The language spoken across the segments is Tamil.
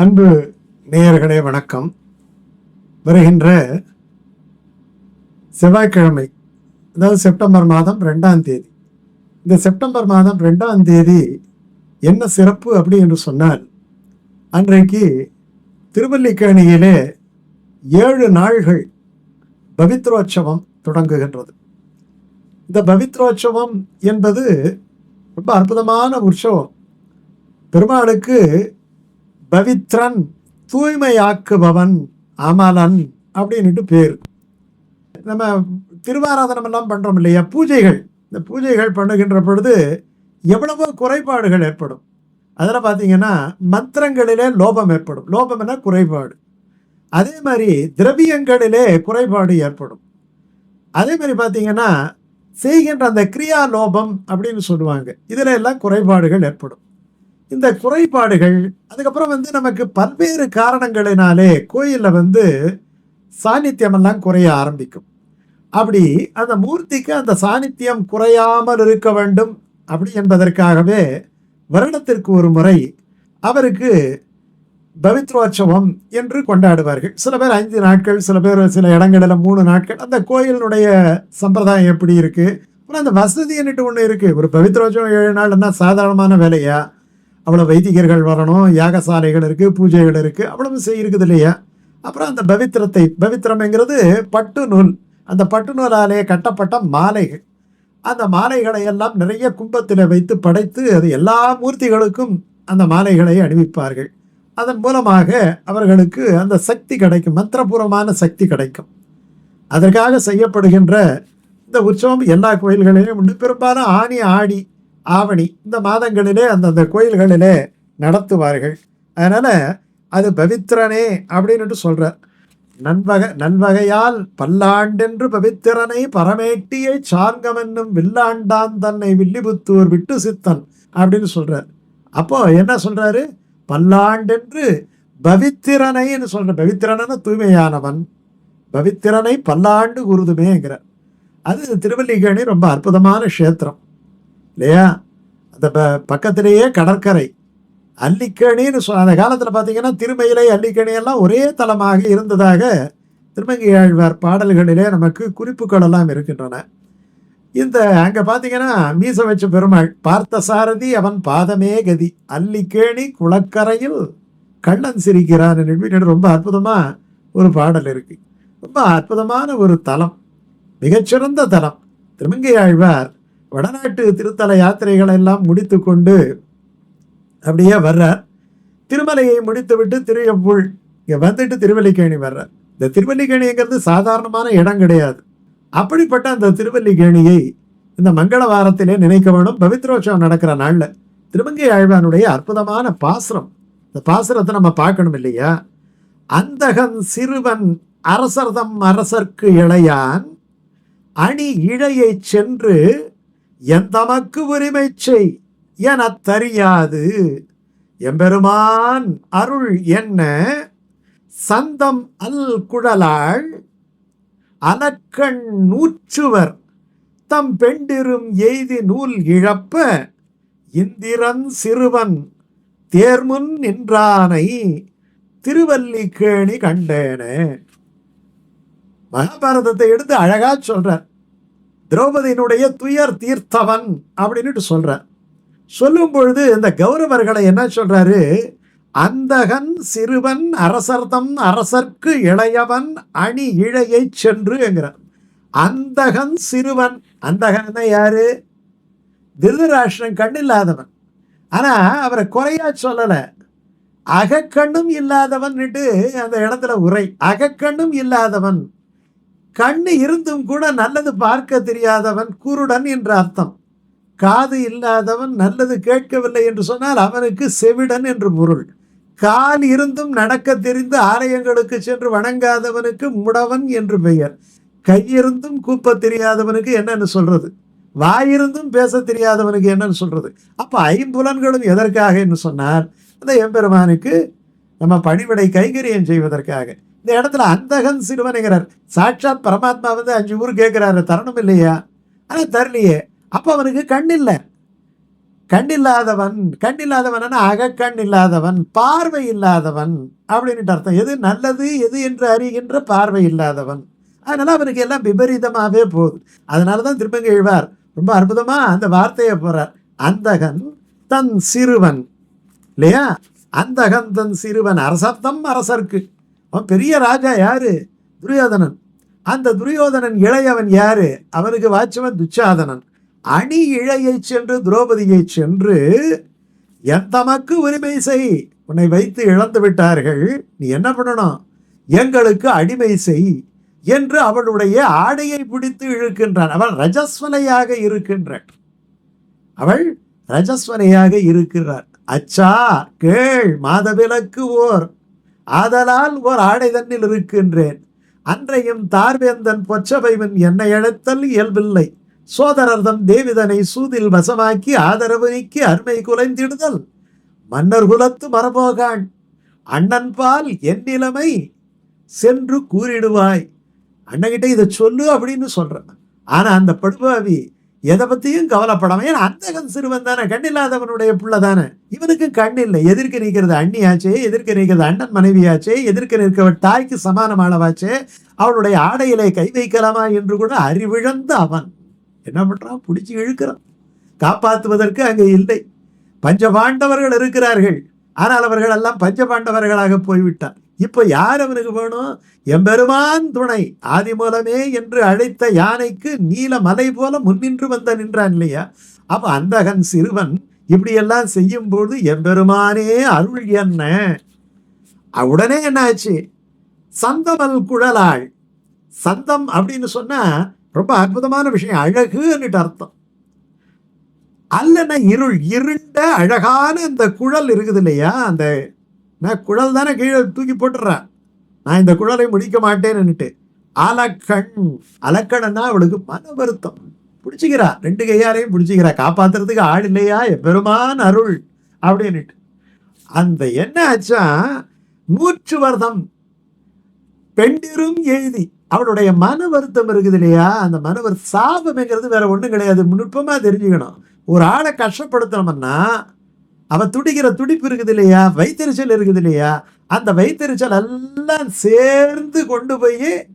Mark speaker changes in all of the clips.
Speaker 1: அன்பு நேயர்களே வணக்கம். வருகின்ற செவ்வாய்க்கிழமை அதாவது செப்டம்பர் மாதம் ரெண்டாம் தேதி. இந்த செப்டம்பர் மாதம் ரெண்டாம் தேதி என்ன சிறப்பு அப்படி என்று சொன்னால் அன்றைக்கு திருவல்லிக்கேணியிலே ஏழு நாள்கள் பவித்ரோற்சவம் தொடங்குகின்றது. இந்த பவித்ரோற்சவம் என்பது ரொம்ப அற்புதமான உற்சவம். பெருமாளுக்கு பவித்ரன் தூய்மையாக்குபவன் அமலன் அப்படின்ட்டு பேர். நம்ம திருவாராதனம் எல்லாம் இல்லையா? பூஜைகள். இந்த பூஜைகள் பண்ணுகின்ற பொழுது எவ்வளவோ குறைபாடுகள் ஏற்படும். அதில் பார்த்தீங்கன்னா மந்திரங்களிலே லோபம் ஏற்படும். லோபம்னா குறைபாடு. அதே மாதிரி திரவியங்களிலே குறைபாடு ஏற்படும். அதே மாதிரி பார்த்தீங்கன்னா செய்கின்ற அந்த கிரியா லோபம் அப்படின்னு சொல்லுவாங்க. இதில் எல்லாம் குறைபாடுகள் ஏற்படும். இந்த குறைபாடுகள் அதுக்கப்புறம் வந்து நமக்கு பல்வேறு காரணங்களினாலே கோயிலில் வந்து சாநித்தியமெல்லாம் குறைய ஆரம்பிக்கும். அப்படி அந்த மூர்த்திக்கு அந்த சாநித்தியம் குறையாமல் இருக்க வேண்டும் அப்படி என்பதற்காகவே வருடத்திற்கு ஒரு முறை அவருக்கு பவித்ரோற்சவம் என்று கொண்டாடுவார்கள். சில பேர் ஐந்து நாட்கள் சில பேர் சில இடங்களில் மூணு நாட்கள். அந்த கோயிலினுடைய சம்பிரதாயம் எப்படி இருக்குது அப்புறம் அந்த வசதின்னுட்டு ஒன்று இருக்குது ஒரு பவித்ரோற்சவம் ஏழு நாள்னா சாதாரணமான வேலையா? அவ்வளோ வைதிகர்கள் வரணும் யாகசாலைகள் இருக்குது பூஜைகள் இருக்குது அவ்வளவு செய்யிருக்குது இல்லையா? அப்புறம் அந்த பவித்திரத்தை பவித்திரம்ங்கிறது பட்டு நூல். அந்த பட்டு நூலாலே கட்டப்பட்ட மாலைகள். அந்த மாலைகளை எல்லாம் நிறைய கும்பத்தில் வைத்து படைத்து அது எல்லா மூர்த்திகளுக்கும் அந்த மாலைகளை அணிவிப்பார்கள். அதன் மூலமாக அவர்களுக்கு அந்த சக்தி கிடைக்கும் மந்திரபூர்வமான சக்தி கிடைக்கும். அதற்காக செய்யப்படுகின்ற இந்த உற்சவம் எல்லா கோயில்களிலும் உண்டு. பெரும்பாலும் ஆணி ஆடி ஆவணி இந்த மாதங்களிலே அந்தந்த கோயில்களிலே நடத்துவார்கள். அதனால் அது பவித்திரனே அப்படின்னுட்டு சொல்கிறார் நன்வகை நன்வகையால் பல்லாண்டென்று பவித்திரனை பரமேட்டியை சார்கம் என்னும் வில்லாண்டான் தன்னை வில்லிபுத்தூர் விட்டு சித்தன் அப்படின்னு சொல்கிறார் அப்போது என்ன சொல்கிறாரு பல்லாண்டென்று பவித்திரனைன்னு சொல்கிற பவித்திரனன தூய்மையானவன். பவித்திரனை பல்லாண்டு குருதுமேங்கிறார் அது திருவல்லிக்கேணி ரொம்ப அற்புதமான க்ஷேத்திரம். இல்லையா? அந்த ப பக்கத்திலேயே கடற்கரை. அல்லிக்கணின்னு சொ அந்த காலத்தில் பார்த்தீங்கன்னா திருமயிலை அல்லிக்கணியெல்லாம் ஒரே தலமாக இருந்ததாக திருமங்கி ஆழ்வார் பாடல்களிலே நமக்கு குறிப்புகள் எல்லாம் இருக்கின்றன. இந்த அங்கே பார்த்தீங்கன்னா மீச வச்ச பெருமாள் பார்த்த சாரதி அவன் பாதமே கதி அல்லிக்கேணி குளக்கரையில் கண்ணன் சிரிக்கிறான் என்று ரொம்ப அற்புதமாக ஒரு பாடல் இருக்குது ரொம்ப அற்புதமான ஒரு தலம் மிகச்சிறந்த தலம். திருமங்கை ஆழ்வார் வடநாட்டு திருத்தல யாத்திரைகளை எல்லாம் முடித்து கொண்டு அப்படியே வர்றார். திருமலையை முடித்துவிட்டு திருயப்புள் இங்கே வந்துட்டு திருவல்லிக்கேணி வர்றார். இந்த திருவல்லிக்கேணிங்கிறது சாதாரணமான இடம் கிடையாது. அப்படிப்பட்ட அந்த திருவல்லிக்கேணியை இந்த மங்கள வாரத்திலே நினைக்க வேணும். பவித்ரோற்சவம் நடக்கிற நாளில் திருமங்கை ஆழ்வானுடைய அற்புதமான பாசுரம். இந்த பாசுரத்தை நம்ம பார்க்கணும் இல்லையா? அந்தகன் சிறுவன் அரசர்தம் அரசர்க்கு இளையான் அணி இழையை சென்று என் தமக்கு உரிமை செய் எனத் தெரியாது எம்பெருமான் அருள் என்ன? சந்தம் அல் குழலாள் அலக்கண் நூற்றுவர் தம் பெண்டிரும் எய்தி நூல் இழப்ப இந்திரன் சிறுவன் தேர்முன் நின்றானை திருவல்லிக்கேணி கண்டேனே. மகாபாரதத்தை எடுத்து அழகா சொல்றார். திரௌபதியினுடைய துயர் தீர்த்தவன் அப்படின்னுட்டு சொல்கிறார் சொல்லும் பொழுது இந்த கௌரவர்களை என்ன சொல்கிறாரு அந்தகன் சிறுவன் அரசர்தம் அரசர்க்கு இளையவன் அணி இழையை சென்று என்கிறார். அந்தகன் சிறுவன் அந்தகன் யாரு? திருதராஷ்டிரன் கண் இல்லாதவன். அவரை குறையா சொல்லலை. அகக்கண்ணும் இல்லாதவன்னுட்டு அந்த இடத்துல உரை அகக்கண்ணும் இல்லாதவன். கண்ணு இருந்தும் கூட நல்லது பார்க்க தெரியாதவன் குருடன் என்று அர்த்தம். காது இல்லாதவன் நல்லது கேட்கவில்லை என்று சொன்னால் அவனுக்கு செவிடன் என்று பொருள். கால் இருந்தும் நடக்க தெரிந்து ஆலயங்களுக்கு சென்று வணங்காதவனுக்கு முடவன் என்று பெயர். கையிருந்தும் கூப்ப தெரியாதவனுக்கு என்னன்னு சொல்றது? வாயிருந்தும் பேச தெரியாதவனுக்கு என்னன்னு சொல்றது? அப்போ ஐம்புலன்களும் எதற்காக என்று சொன்னால் அந்த எம்பெருமானுக்கு நம்ம பணிவிடை கைகரியம் செய்வதற்காக. இந்த இடத்துல அந்தகன் சிறுவனுங்கிறார் சாட்சாத் பரமாத்மா வந்து அஞ்சு ஊர் கேட்குறாரு தரணும் இல்லையா? ஆனால் தரலையே. அப்போ அவனுக்கு கண் இல்லை. கண் இல்லாதவன் அகக்கண் இல்லாதவன் பார்வை இல்லாதவன் அப்படின்ட்டு அர்த்தம். எது நல்லது எது என்று அறிகின்ற பார்வை இல்லாதவன். அதனால் அவனுக்கு எல்லாம் விபரீதமாகவே போகுது. அதனால தான் திருப்பங்க எழுவார். ரொம்ப அற்புதமாக அந்த வார்த்தையை போகிறார் அந்தகன் தன் சிறுவன். இல்லையா? அந்தகன் தன் சிறுவன். அரசப்தம் அரசர்க்கு. அவன் பெரிய ராஜா யாரு? துரியோதனன். அந்த துரியோதனன் இளையவன் யாரு? அவனுக்கு வாட்சவன் துச்சாதனன். அணி இழையை சென்று துரோபதியை சென்று என் தமக்கு உரிமை செய்? உன்னை வைத்து இழந்து விட்டார்கள். நீ என்ன பண்ணணும்? எங்களுக்கு அடிமை செய் என்று அவளுடைய ஆடையை பிடித்து இழுக்கின்றான். அவள் ரஜஸ்வனையாக இருக்கின்றாள். அவள் ரஜஸ்வனையாக இருக்கிறார் அச்சா கேள் மாதவிலக்கு ஓர். ஆதலால் ஓர் ஆடை தன்னில் இருக்கின்றேன். அன்றையும் தார்வேந்தன் பொச்சபைவன் என்னை அழைத்தல் இயல்பில்லை. சோதரர்தம் தேவிதனை சூதில் வசமாக்கி ஆதரவு நீக்கி அருமை குலைந்திடுதல். மன்னர் குலத்து மரபோகான். அண்ணன் பால் என் நிலைமை சென்று கூறிடுவாய். அண்ணகிட்ட இதை சொல்லு அப்படின்னு சொல்கிறேன் ஆனால் அந்த படுபாவி எதை பற்றியும் கவலைப்படாமல் ஏன்னா அந்தகன் சிறுவன் தானே கண்ணில்லாதவனுடைய பிள்ளை தானே. இவனுக்கும் கண் இல்லை. எதிர்க்க நிற்கிறது அண்ணியாச்சே எதிர்க்க நிற்கிறது அண்ணன் மனைவியாச்சே எதிர்க்க நிற்கிறவன் தாய்க்கு சமானமானவாச்சே அவளுடைய ஆடையிலே கை வைக்கலாமா என்று கூட அறிவிழந்த அவன். என்ன பண்ணுறான் பிடிச்சி இழுக்கிறான். காப்பாற்றுவதற்கு அங்கே இல்லை. பஞ்சபாண்டவர்கள் இருக்கிறார்கள். ஆனால் அவர்கள் எல்லாம் பஞ்சபாண்டவர்களாக போய்விட்டார். இப்போ யார் அவனுக்கு வேணும்? எம்பெருமான் துணை. ஆதி மூலமே என்று அழைத்த யானைக்கு நீல மலை போல முன்னின்று வந்த நின்றான் இல்லையா? அப்போ அந்தகன் சிறுவன் இப்படியெல்லாம் செய்யும்போது எம்பெருமானே அருள் என்ன? உடனே என்ன ஆச்சு சந்தமல் குழலாள். சந்தம் அப்படின்னு சொன்னால் ரொம்ப அற்புதமான விஷயம். அழகுன்னுட்டு அர்த்தம். அல்லன இருள் இருண்ட அழகான அந்த குழல் இருக்குது இல்லையா? அந்த நான் குழல் தானே கீழே தூக்கி போட்டுடுறேன் நான் இந்த குழலை முடிக்க மாட்டேன்னுட்டு அலக்கண் அலக்கணன்னா அவளுக்கு மன வருத்தம். பிடிச்சிக்கிறா ரெண்டு கையாரையும் பிடிச்சிக்கிறா. காப்பாத்துறதுக்கு ஆள் இல்லையா? பெருமான் அருள் அப்படின்னுட்டு. அந்த என்ன ஆச்சா நூற்று வருதம் பெண்டிரும் எழுதி. அவளுடைய மன வருத்தம் இருக்குது இல்லையா? அந்த மன வருத்தம் சாபம்ங்கிறது வேற ஒன்றும் கிடையாது. நுட்பமாக தெரிஞ்சுக்கணும். ஒரு ஆளை கஷ்டப்படுத்தணும்னா அவன் துடிக்கிற துடிப்பு இருக்குது இல்லையா? வைத்தறிச்சல் இருக்குது இல்லையா? அந்த வைத்தறிச்சல் எல்லாம் சேர்ந்து கொண்டு போய்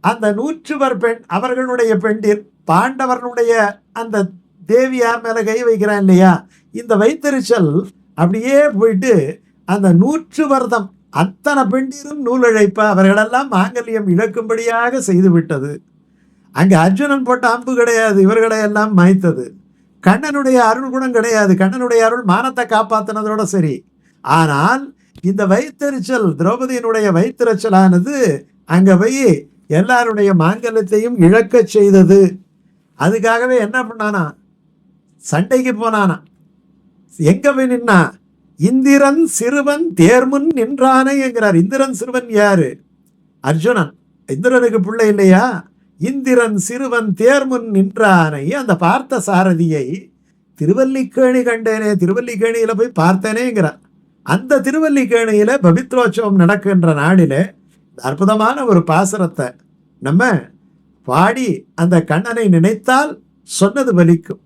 Speaker 1: அந்த நூற்றுவர் பெண் அவர்களுடைய பெண்டிர் பாண்டவர்களுடைய அந்த தேவியார் மேலே கை வைக்கிறான் இல்லையா? இந்த வைத்தறிச்சல் அப்படியே போயிட்டு அந்த நூற்றுவர்தம் அத்தனை பெண்டிரும் நூலிழைப்ப அவர்களெல்லாம் மாங்கல்யம் இழக்கும்படியாக செய்து விட்டது. அர்ஜுனன் போட்ட அம்பு கிடையாது இவர்களை எல்லாம் மாய்த்தது. கண்ணனுடைய அருள் குணம் கிடையாது. கண்ணனுடைய அருள் மானத்தை காப்பாத்தினதோட சரி. ஆனால் இந்த வைத்தறிச்சல் திரௌபதியினுடைய வைத்தறிச்சலானது அங்க போய் எல்லாருடைய மாங்கல்யத்தையும் இழக்கச் செய்தது. அதுக்காகவே என்ன பண்ணானா சண்டைக்கு போனானா. எங்க போய் நின்னா இந்திரன் சிறுவன் தேர்முன் நின்றானே என்கிறார். இந்திரன் சிறுவன் யாரு? அர்ஜுனன். இந்திரனுக்கு பிள்ளை இல்லையா? இந்திரன் சிறுவன் தேர்முன் நின்றானை. அந்த பார்த்த சாரதியை திருவல்லிக்கேணி கண்டேனே திருவல்லிக்கேணியில் போய் பார்த்தேனேங்கிறார் அந்த திருவல்லிக்கேணியில் பவித்ரோற்சவம் நடக்கின்ற நாளிலே அற்புதமான ஒரு பாசுரத்தை நம்ம பாடி அந்த கண்ணனை நினைத்தால் சொன்னது பலிக்கும்